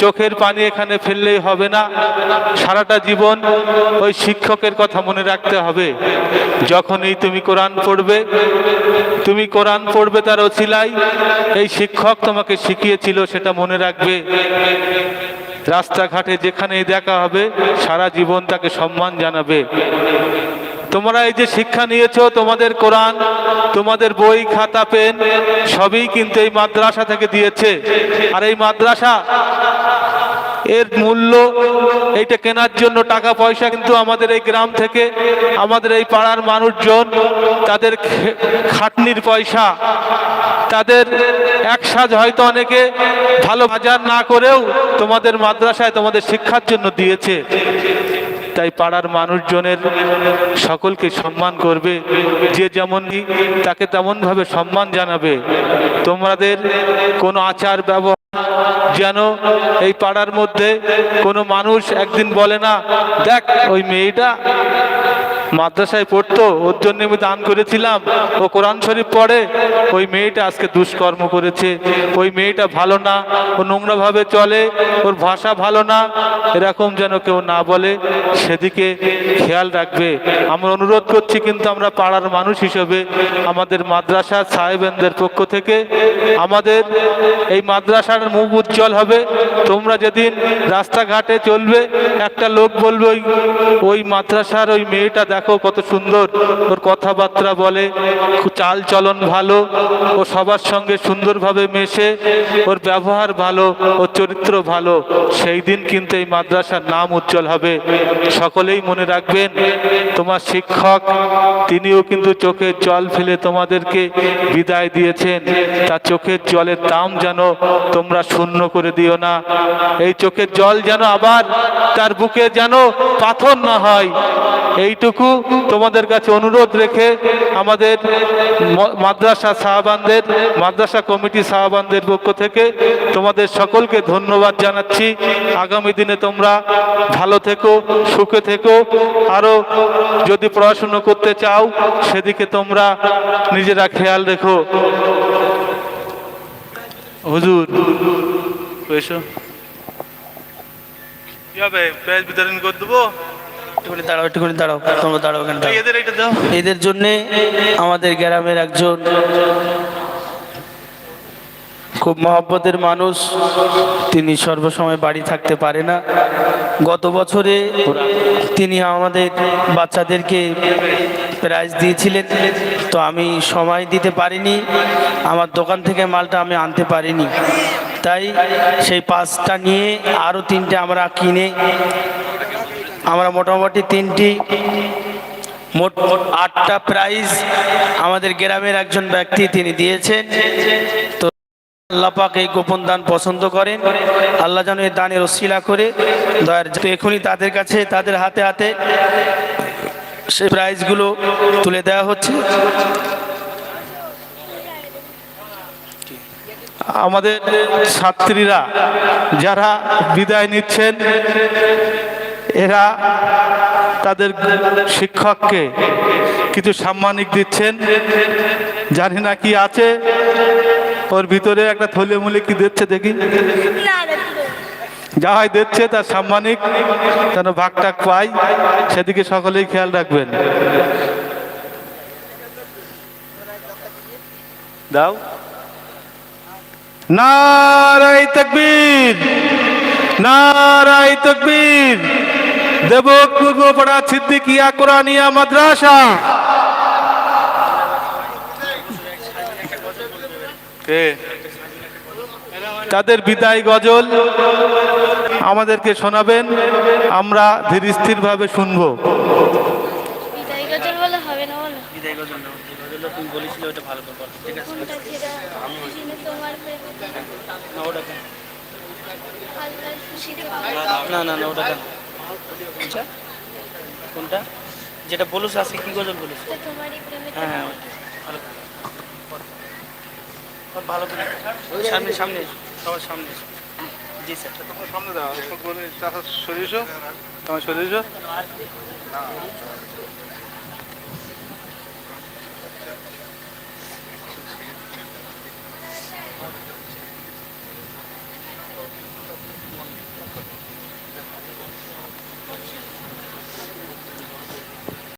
চোখের পানি এখানে ফেললেই হবে না। সারাটা জীবন ওই শিক্ষকের কথা মনে রাখতে হবে। যখনই তুমি কোরআন পড়বে, তুমি কোরআন পড়বে তার ওসিলাই এই শিক্ষক তোমাকে শিখিয়েছিল সেটা মনে রাখবে। রাস্তাঘাটে যেখানেই দেখা হবে, সারা জীবন তাকে সম্মান জানাবে। তোমরা এই যে শিক্ষা নিয়েছো, তোমাদের কোরআন, তোমাদের বই, খাতা, পেন, সবই কিন্তু এই মাদ্রাসা থেকে দিয়েছে। আর এই মাদ্রাসা এর মূল্য, এইটা কেনার জন্য টাকা পয়সা কিন্তু আমাদের এই গ্রাম থেকে, আমাদের এই পাড়ার মানুষজন, তাদের খাটনির পয়সা, তাদের একসাথ হয়তো অনেকে ভালো বাজার না করেও তোমাদের মাদ্রাসায় তোমাদের শিক্ষার জন্য দিয়েছে। তাই পাড়ার মানুষজনের সকলকে সম্মান করবে, যে যেমন তাকে তেমনভাবে সম্মান জানাবে। তোমাদের কোনো আচার ব্যবহার যেন এই পাড়ার মধ্যে কোনো মানুষ একদিন বলে না দেখ ওই মেয়েটা মাদ্রাসায় পড়তো, ওর জন্য আমি দান করেছিলাম। ও কোরআন শরীফ পড়ে, ওই মেয়েটা আজকে দুষ্কর্ম করেছে। ওই মেয়েটা ভালো না, ও নোংরাভাবে চলে, ওর ভাষা ভালো না, এরকম যেন কেউ না বলে, সেদিকে খেয়াল রাখবে। আমরা অনুরোধ করছি কিন্তু আমরা পাড়ার মানুষ হিসেবে, আমাদের মাদ্রাসা সাহেবেনদের পক্ষ থেকে, আমাদের এই মাদ্রাসার মুখ উজ্জ্বল হবে। তোমরা যেদিন রাস্তাঘাটে চলবে, একটা লোক বলবে, ওই ওই মাদ্রাসার ওই মেয়েটা দেখো কত সুন্দর। ওর কথাবার্তা বলে চাল চলন ভালো, ও সবার সঙ্গে সুন্দরভাবে মেশে, ওর ব্যবহার ভালো, ওর চরিত্র ভালো। সেই দিন কিন্তু এই মাদ্রাসার নাম উজ্জ্বল হবে। সকলেই মনে রাখবেন, তোমার শিক্ষক, তিনিও কিন্তু চোখের জল ফেলে তোমাদেরকে বিদায় দিয়েছেন। তার চোখের জলের দাম যেন তোমরা শূন্য করে দিও না। এই চোখের জল যেন আবার তার বুকে যেন পাথর না হয়। এইটুকু তোমাদের কাছে অনুরোধ রেখে আমাদের মাদ্রাসা সাহাবানদের, মাদ্রাসা কমিটি সাহাবানদের পক্ষ থেকে তোমাদের সকলকে ধন্যবাদ জানাচ্ছি। আগামী দিনে তোমরা ভালো থেকো, সুখে থেকো। আরও যদি পড়াশুনো করতে চাও, সেদিকে তোমরা নিজেরা খেয়াল রেখো। হুজুর, এসো। কি হবে? প্রাইজ বিতরণ করে দেবো? একটুখানি দাঁড়াও একটুখানি দাঁড়াও তোমরা দাঁড়াও এখানে এদের এটা দাও। এদের জন্যে আমাদের গ্রামের একজন খুব মহব্বতের মানুষ তিনি সর্বসময় বাড়ি থাকতে পারে না। গত বছরে তিনি আমাদের বাচ্চাদেরকে প্রাইজ দিয়েছিলেন তো আমি সময় দিতে পারিনি। আমার দোকান থেকে মালটা আমি আনতে পারিনি। তাই সেই পাঁচটা নিয়ে আরও তিনটে আমরা কিনে আমরা মোটামুটি তিনটি, মোট মোট আটটা প্রাইজ আমাদের গ্রামের একজন ব্যক্তি তিনি দিয়েছেন। তো আল্লাহ পাক এই গোপন দান পছন্দ করেন। আল্লাহ যেন এই দানের অশিলা করে, দয়ার তো এখনই তাদের কাছে, তাদের হাতে হাতে সে প্রাইজগুলো তুলে দেওয়া হচ্ছে। আমাদের ছাত্রীরা যারা বিদায় নিচ্ছেন এরা তাদের শিক্ষককে কিছু সাম্মানিক দিচ্ছেন। জানি না কি আছে। ওর ভিতরে একটা থলে মুলে কি দিচ্ছে দেখি। যা হয় দিচ্ছে তার সাম্মানিক যেন ভাগ টাক পাই সেদিকে সকলেই খেয়াল রাখবেন। দাও। নারাই তকবীর। নারাই তকবীর। দেবক পূর্বপাড়া সিদ্দিকিয়া কোরআনিয়া মাদ্রাসা। তাদের বিদায় গজল আমাদেরকে শোনাবেন আমরা ধীর স্থির ভাবে শুনব। বিদায় গজল বলে হবে না বলো? বিদায় গজল তুমি বলেছিলে ওটা ভালো করে ঠিক আছে? কোনটা যেটা দিনে তোমার প্রেমে? না ওটা কেন? আল্লাহর খুশিতে পাবো। না না না ওটা কেন? কোনটা? যেটা বলুস আছে কি গজল বলুস হ্যাঁ হ্যাঁ। ভালো করে। ভালো সামনে সামনে সবার সামনে। জি স্যার। সামনে দাও সরিয়ে তোমার সরিয়ে